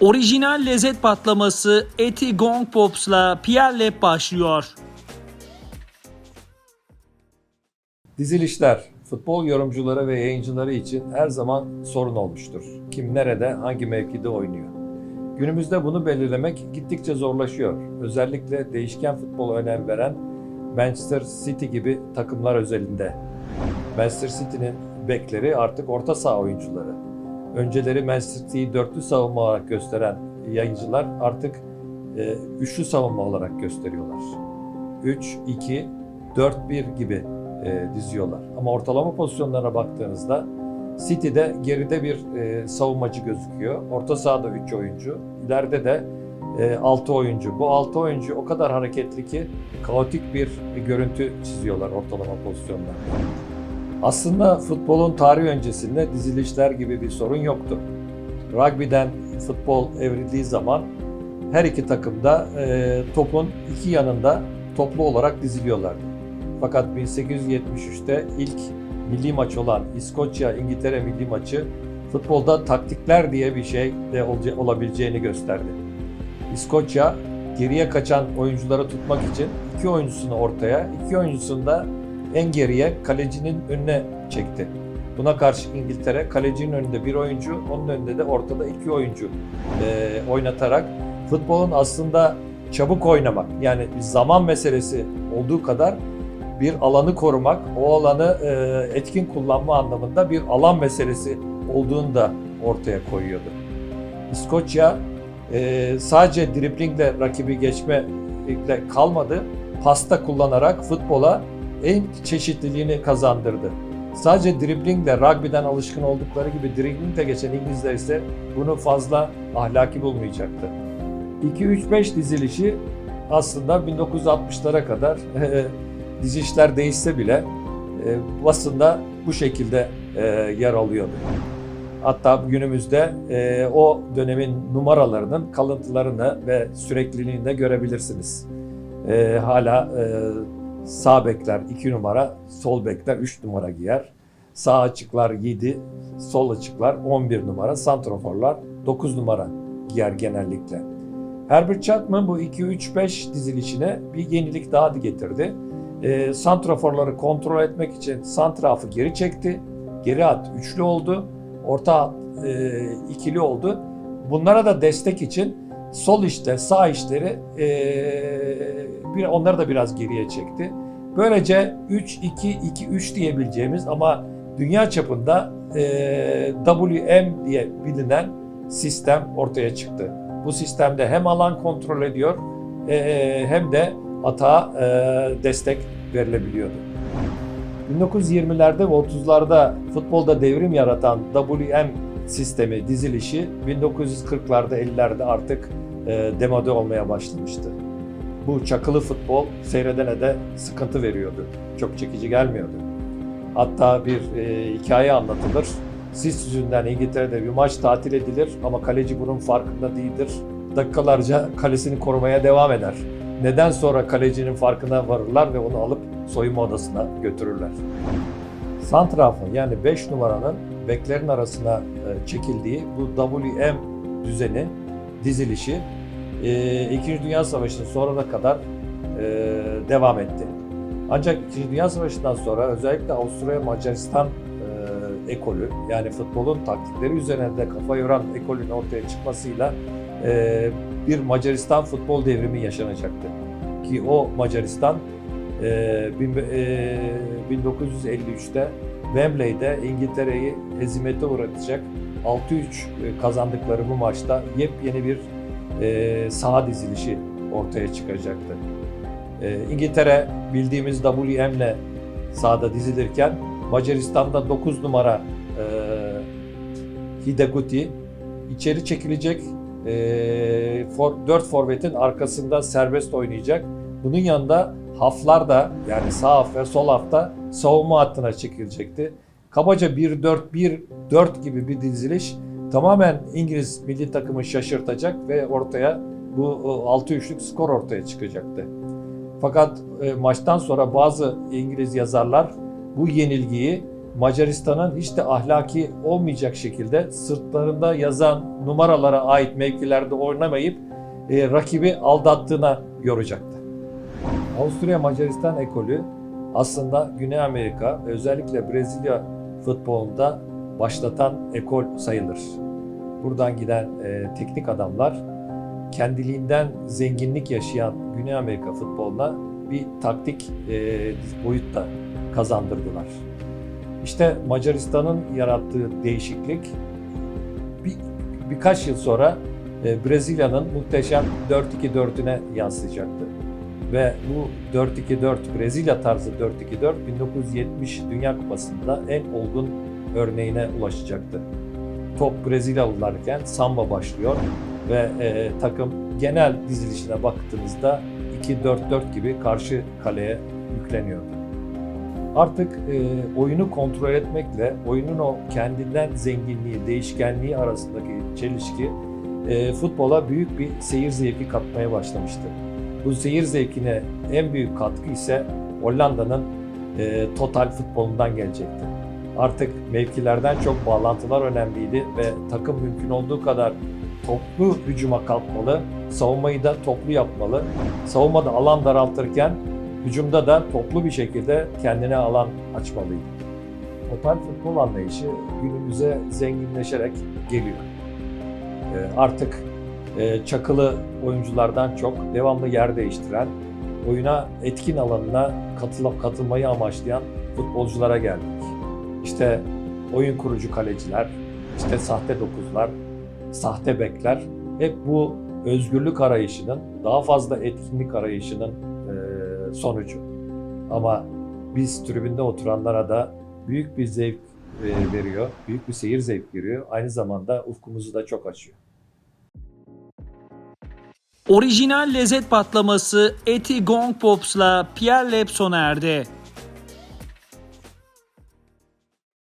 Orijinal lezzet patlaması Eti Gong Pops'la Pierre Lep başlıyor. Dizilişler futbol yorumcuları ve yayıncıları için her zaman sorun olmuştur. Kim nerede, hangi mevkide oynuyor. Günümüzde bunu belirlemek gittikçe zorlaşıyor. Özellikle değişken futbola önem veren Manchester City gibi takımlar özelinde. Manchester City'nin bekleri artık orta saha oyuncuları. Önceleri Manchester City'yi dörtlü savunma olarak gösteren yayıncılar artık e, üçlü savunma olarak gösteriyorlar. 3, 2, 4, 1 gibi e, diziyorlar. Ama ortalama pozisyonlarına baktığınızda City'de geride bir e, savunmacı gözüküyor. Orta sahada 3 oyuncu. İleride de e, 6 oyuncu. Bu 6 oyuncu o kadar hareketli ki kaotik bir görüntü çiziyorlar ortalama pozisyonlarda. Aslında futbolun tarihi öncesinde dizilişler gibi bir sorun yoktu. Rugby'den futbol evrildiği zaman her iki takım da e, topun iki yanında toplu olarak diziliyorlardı. Fakat 1873'te ilk milli maç olan İskoçya-İngiltere milli maçı futbolda taktikler diye bir şey de olabileceğini gösterdi. İskoçya geriye kaçan oyuncuları tutmak için iki oyuncusunu ortaya, iki oyuncusunu da en geriye kalecinin önüne çekti. Buna karşı İngiltere kalecinin önünde bir oyuncu, onun önünde de ortada iki oyuncu eee, oynatarak futbolun aslında çabuk oynamak yani zaman meselesi olduğu kadar bir alanı korumak, o alanı e, etkin kullanma anlamında bir alan meselesi olduğunu da ortaya koyuyordu. İskoçya e, sadece driblingle rakibi geçmekle kalmadı, pasta kullanarak futbola en çeşitliliğini kazandırdı. Sadece driblingle, rugby'den alışkın oldukları gibi driblingle geçen İngilizler ise bunu fazla ahlaki bulmayacaktı. 2-3-5 dizilişi aslında 1960'lara kadar dizişler değişse bile e, basında bu şekilde e, yer alıyordu. Hatta günümüzde e, o dönemin numaralarının kalıntılarını ve sürekliliğini de görebilirsiniz. E, hala sağ bekler 2 numara, sol bekler 3 numara giyer. Sağ açıklar 7, sol açıklar 11 numara, santroforlar 9 numara giyer genellikle. Herbert Chapman bu 2-3-5 dizilişine bir yenilik daha getirdi e, santraforları kontrol etmek için santrafı geri çekti. Geri at üçlü oldu. Orta e, ikili oldu. Bunlara da destek için sol işte sağ işleri e, onları da biraz geriye çekti. Böylece 3-2-2-3 diyebileceğimiz ama dünya çapında e, WM diye bilinen sistem ortaya çıktı. Bu sistemde hem alan kontrol ediyor e, hem de atağa e, destek verilebiliyordu. 1920'lerde ve 30'larda futbolda devrim yaratan WM sistemi dizilişi 1940'larda 50'lerde artık e, demode olmaya başlamıştı. Bu çakılı futbol seyredene de sıkıntı veriyordu. Çok çekici gelmiyordu. Hatta bir e, hikaye anlatılır. Sis yüzünden İngiltere'de bir maç tatil edilir ama kaleci bunun farkında değildir. Dakikalarca kalesini korumaya devam eder. Neden sonra kalecinin farkına varırlar ve onu alıp soyunma odasına götürürler. Santrafı yani 5 numaranın beklerin arasına e, çekildiği bu WM düzeni, dizilişi e, İkinci Dünya Savaşı'nın sonuna kadar e, devam etti. Ancak İkinci Dünya Savaşı'ndan sonra özellikle Avusturya Macaristan ekolü yani futbolun taktikleri üzerinde kafa yoran ekolün ortaya çıkmasıyla bir Macaristan futbol devrimi yaşanacaktı. Ki o Macaristan e, bin- e, 1953'te Wembley'de İngiltere'yi hezimete uğratacak 6-3 kazandıkları bu maçta yepyeni bir e, saha dizilişi ortaya çıkacaktı. E, İngiltere bildiğimiz WM'le sahada dizilirken Macaristan'da 9 numara e, Hideguti içeri çekilecek e, for, 4 forvetin arkasında serbest oynayacak. Bunun yanında haflar da yani sağ haf ve sol hafta savunma hattına çekilecekti. Kabaca 1-4-1-4 gibi bir diziliş tamamen İngiliz milli takımı şaşırtacak ve ortaya bu 6-3'lük skor ortaya çıkacaktı. Fakat e, maçtan sonra bazı İngiliz yazarlar bu yenilgiyi Macaristan'ın hiç de ahlaki olmayacak şekilde sırtlarında yazan numaralara ait mevkilerde oynamayıp e, rakibi aldattığına yoracaktı. Avusturya Macaristan ekolü aslında Güney Amerika özellikle Brezilya futbolunda başlatan ekol sayılır. Buradan giden e, teknik adamlar kendiliğinden zenginlik yaşayan Güney Amerika futboluna bir taktik e, boyut da kazandırdılar. İşte Macaristan'ın yarattığı değişiklik bir, birkaç yıl sonra e, Brezilya'nın muhteşem 4-2-4'üne yansıyacaktı. Ve bu 4-2-4 Brezilya tarzı 4-2-4 1970 Dünya Kupası'nda en olgun örneğine ulaşacaktı. Top Brezilyalılarken samba başlıyor ve e, takım genel dizilişine baktığınızda 2-4-4 gibi karşı kaleye yükleniyordu. Artık e, oyunu kontrol etmekle oyunun o kendinden zenginliği, değişkenliği arasındaki çelişki e, futbola büyük bir seyir zevki katmaya başlamıştı. Bu seyir zevkine en büyük katkı ise Hollanda'nın e, total futbolundan gelecekti. Artık mevkilerden çok bağlantılar önemliydi ve takım mümkün olduğu kadar toplu hücuma kalkmalı, savunmayı da toplu yapmalı. Savunmada alan daraltırken hücumda da toplu bir şekilde kendine alan açmalıydı. Total futbol anlayışı günümüze zenginleşerek geliyor. Ee, Artık e, çakılı oyunculardan çok devamlı yer değiştiren, oyuna etkin alanına katılıp katılmayı amaçlayan futbolculara geldik. İşte oyun kurucu kaleciler, işte sahte dokuzlar, sahte bekler hep bu özgürlük arayışının, daha fazla etkinlik arayışının e, sonucu. Ama biz tribünde oturanlara da büyük bir zevk e, veriyor, büyük bir seyir zevk veriyor. Aynı zamanda ufkumuzu da çok açıyor. Orijinal lezzet patlaması Eti Gong Pops'la Pierre sona erdi.